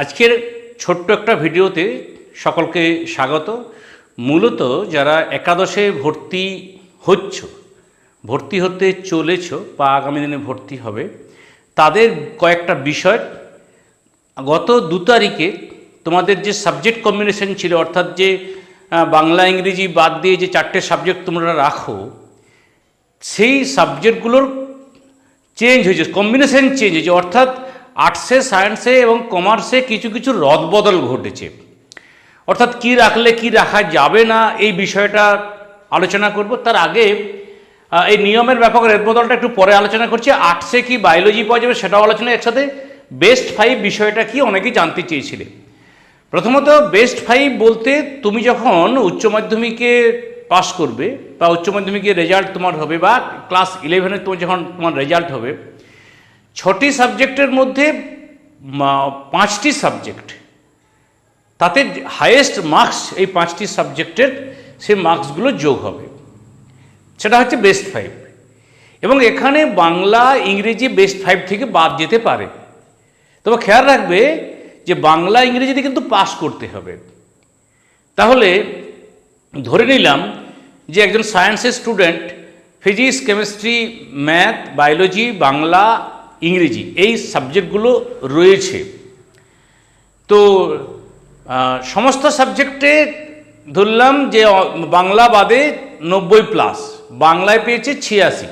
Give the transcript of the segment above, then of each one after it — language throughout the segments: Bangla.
আজকের ছোট্ট একটা ভিডিওতে সকলকে স্বাগত। মূলত যারা একাদশে ভর্তি হচ্ছ, ভর্তি হতে চলেছ বা আগামী দিনে ভর্তি হবে, তাদের কয়েকটা বিষয়। গত দু তারিখে তোমাদের যে সাবজেক্ট কম্বিনেশন ছিল, অর্থাৎ যে বাংলা, ইংরেজি বাদ দিয়ে যে চারটে সাবজেক্ট তোমরা রাখো, সেই সাবজেক্টগুলোর চেঞ্জ হয়েছে, কম্বিনেশন চেঞ্জ হয়েছে। অর্থাৎ আর্টসে, সায়েন্সে এবং কমার্সে কিছু কিছু রদবদল ঘটেছে। অর্থাৎ কি রাখলে কি রাখা যাবে না, এই বিষয়টা আলোচনা করব। তার আগে এই নিয়মের ব্যাপক রদবদলটা একটু পরে আলোচনা করছি। আর্টসে কি বায়োলজি পাওয়া যাবে সেটাও আলোচনা একসাথে। বেস্ট ফাইভ বিষয়টা কি অনেকেই জানতে চেয়েছিলে। প্রথমত, বেস্ট ফাইভ বলতে তুমি যখন উচ্চ মাধ্যমিকে পাস করবে বা উচ্চ মাধ্যমিকের রেজাল্ট তোমার হবে বা ক্লাস ইলেভেনে তোমার যখন তোমার রেজাল্ট হবে ছটি সাবজেক্টের মধ্যে পাঁচটি সাবজেক্ট। তাতে হায়েস্ট মার্কস এই পাঁচটি সাবজেক্টের, সেই মার্কসগুলো যোগ হবে। সেটা হচ্ছে বেস্ট ফাইভ। এবং এখানে বাংলা, ইংরেজি বেস্ট ফাইভ থেকে বাদ যেতে পারে। তবে খেয়াল রাখবে যে বাংলা, ইংরেজিতে কিন্তু পাস করতে হবে। তাহলে ধরে নিলাম যে একজন সায়েন্সের student, physics, chemistry, math, biology, Bangla ইংরেজি, এই সাবজেক্টগুলো রয়েছে। তো সমস্ত সাবজেক্টে ধরলাম যে বাংলা বাদে নব্বই প্লাস বাংলায় পেয়েছে ছিয়াশি।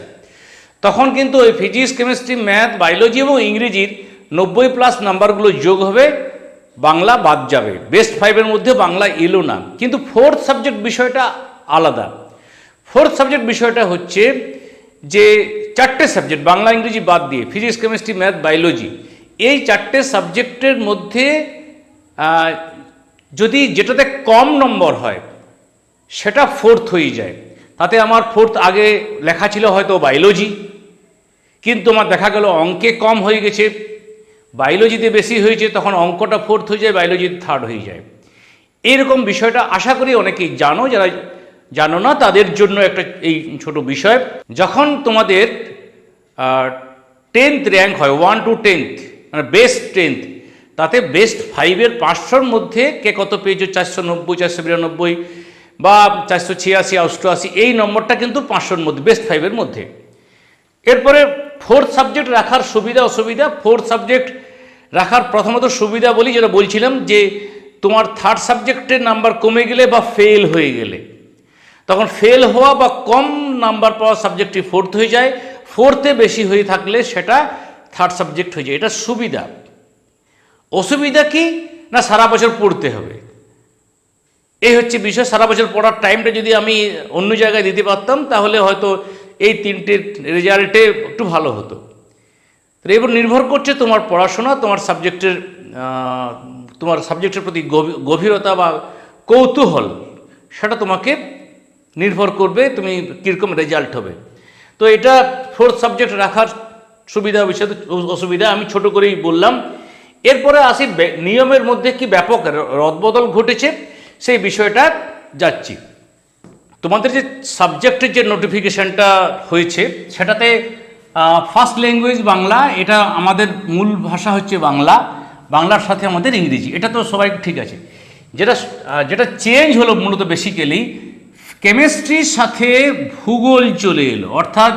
তখন কিন্তু ওই ফিজিক্স, কেমিস্ট্রি, ম্যাথ, বায়োলজি এবং ইংরেজির নব্বই প্লাস নাম্বারগুলো যোগ হবে, বাংলা বাদ যাবে। বেস্ট ফাইভের মধ্যে বাংলা এলো না। কিন্তু ফোর্থ সাবজেক্ট বিষয়টা আলাদা। ফোর্থ সাবজেক্ট বিষয়টা হচ্ছে যে চারটে সাবজেক্ট বাংলা, ইংরেজি বাদ দিয়ে ফিজিক্স কেমিস্ট্রি ম্যাথ বায়োলজি এই চারটে সাবজেক্টের মধ্যে যদি যেটাতে কম নম্বর হয়, সেটা ফোর্থ হয়ে যায়। তাতে আমার ফোর্থ আগে লেখা ছিল হয়তো বায়োলজি কিন্তু আমার দেখা গেল অঙ্কে কম হয়ে গেছে। বায়োলজিতে বেশি হয়েছে, তখন অঙ্কটা ফোর্থ হয়ে যায় বায়োলজি থার্ড হয়ে যায়। এরকম বিষয়টা আশা করি অনেকেই জানো, যারা জানো না, তাদের জন্য একটা এই ছোট বিষয়। যখন তোমাদের টেন্থ র্যাঙ্ক হয় ওয়ান টু টেন্থ মানে বেস্ট টেন্থ তাতে বেস্ট ফাইভের পাঁচশোর মধ্যে কে কত পেয়েছ? চারশো নব্বই, চারশো বিরানব্বই বা চারশো ছিয়াশি, অষ্টআশি, এই নম্বরটা কিন্তু পাঁচশোর মধ্যে বেস্ট ফাইভের মধ্যে। এরপরে ফোর্থ সাবজেক্ট রাখার সুবিধা, অসুবিধা? ফোর্থ সাবজেক্ট রাখার প্রথমত সুবিধা বলি, যেটা বলছিলাম যে তোমার থার্ড সাবজেক্টের নাম্বার কমে গেলে বা ফেল হয়ে গেলে। তখন ফেল হওয়া বা কম নাম্বার পাওয়া সাবজেক্টটি ফোর্থ হয়ে যায়। ফোর্থে বেশি হয়ে থাকলে সেটা থার্ড সাবজেক্ট হয়ে যায়। এটা সুবিধা। অসুবিধা কি? না, সারা বছর পড়তে হবে। এই হচ্ছে বিষয়। সারা বছর পড়ার টাইমটা যদি আমি অন্য জায়গায় দিতে পারতাম, তাহলে হয়তো এই তিনটে রেজাল্টে একটু ভালো হতো। তো এবার নির্ভর করছে তোমার পড়াশোনা, তোমার সাবজেক্টের তোমার সাবজেক্টের প্রতি গভীরতা বা কৌতূহল, সেটা তোমাকে নির্ভর করবে তুমি কীরকম রেজাল্ট হবে। তো এটা ফোর্থ সাবজেক্ট রাখার সুবিধা বিষয় অসুবিধা, আমি ছোট করেই বললাম। এরপরে আসি নিয়মের মধ্যে কি ব্যাপক রদবদল ঘটেছে, সেই বিষয়টা যাচ্ছি। তোমাদের যে সাবজেক্টের যে নোটিফিকেশনটা হয়েছে, সেটাতে ফার্স্ট ল্যাঙ্গুয়েজ বাংলা, এটা আমাদের মূল ভাষা হচ্ছে বাংলা, বাংলার সাথে আমাদের ইংরেজি, এটা তো সবাই ঠিক আছে। যেটা যেটা চেঞ্জ হলো মূলত বেসিক্যালি কেমিস্ট্রির সাথে ভূগোল চলে এলো। অর্থাৎ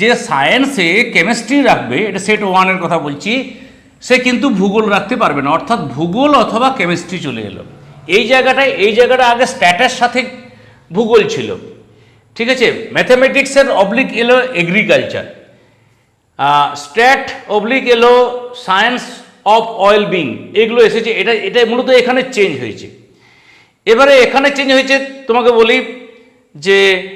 যে সায়েন্সে কেমিস্ট্রি রাখবে, এটা সেট ওয়ানের কথা বলছি, সে কিন্তু ভূগোল রাখতে পারবে না। অর্থাৎ ভূগোল অথবা কেমিস্ট্রি চলে এলো। এই জায়গাটায়, এই জায়গাটা আগে স্ট্যাটাস সাথে ভূগোল ছিল। ঠিক আছে? ম্যাথামেটিক্সের অবলিক এলো এগ্রিকালচার। স্ট্যাট অবলিক এলো সায়েন্স অফ অয়েল বিং। এগুলো এসেছে। এটা এটা মূলত এখানে চেঞ্জ হয়েছে। এবারে এখানে চেঞ্জ হয়েছে, তোমাকে বলি যে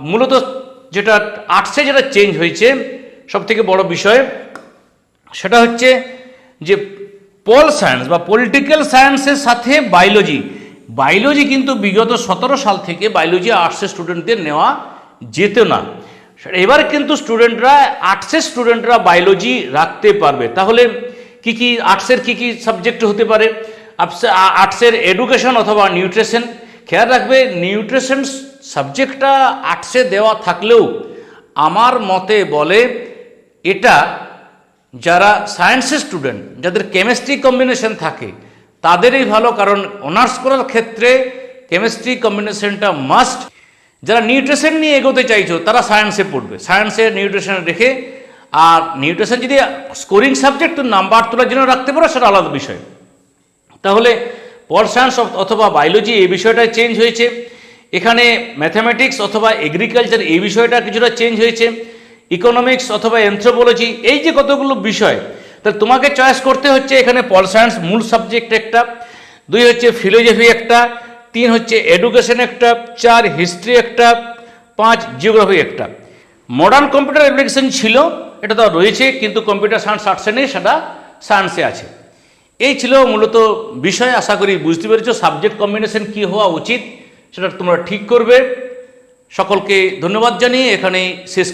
মূলত যেটা আর্টসে যেটা চেঞ্জ হয়েছে সব থেকে বড় বিষয়, সেটা হচ্ছে যে পল সায়েন্স বা পলিটিক্যাল সায়েন্সের সাথে বায়োলজি বায়োলজি কিন্তু বিগত সতেরো সাল থেকে বায়োলজি আর্টসের স্টুডেন্টদের নেওয়া যেত না। এবার কিন্তু স্টুডেন্টরা আর্টসের স্টুডেন্টরা বায়োলজি রাখতে পারবে। তাহলে কি কি আর্টসের কি কি সাবজেক্ট হতে পারে? আর্টসে- আর্টসের এডুকেশন অথবা নিউট্রিশন খেয়াল রাখবে নিউট্রিশন সাবজেক্টটা আর্টসে দেওয়া থাকলেও আমার মতে বলে এটা যারা সায়েন্সের স্টুডেন্ট যাদের কেমিস্ট্রি কম্বিনেশন থাকে, তাদেরই ভালো কারণ অনার্স করার ক্ষেত্রে কেমিস্ট্রি কম্বিনেশনটা মাস্ট যারা নিউট্রিশন নিয়ে এগোতে চাইছো, তারা সায়েন্সে পড়বে। সায়েন্সে নিউট্রিশন রেখে, আর নিউট্রিশন যদি স্কোরিং সাবজেক্ট নাম্বার তোলার জন্য রাখতে পারো, সেটা আলাদা বিষয়। তাহলে পল সায়েন্স অথবা বায়োলজি এই বিষয়টা চেঞ্জ হয়েছে। এখানে ম্যাথামেটিক্স অথবা এগ্রিকালচার এই বিষয়টা কিছুটা চেঞ্জ হয়েছে ইকোনমিক্স অথবা এনথ্রোপোলজি এই যে কতগুলো বিষয় তাহলে তোমাকে চয়েস করতে হচ্ছে এখানে পল সায়েন্স মূল সাবজেক্ট একটা, দুই হচ্ছে ফিলোজফি একটা, তিন হচ্ছে এডুকেশন একটা, চার হিস্ট্রি একটা, পাঁচ জিওগ্রাফি একটা। মডার্ন কম্পিউটার অ্যাপ্লিকেশন ছিল, এটা তো রয়েছে, কিন্তু কম্পিউটার সায়েন্স আর্টসে নেই, সেটা সায়েন্সে আছে। এই ছিল মূলত বিষয়, আশা করি বুঝতে পেরেছ সাবজেক্ট কম্বিনেশন কি হওয়া উচিত। সেটা তোমরা ঠিক করবে। সকলকে ধন্যবাদ জানিয়ে এখানেই শেষ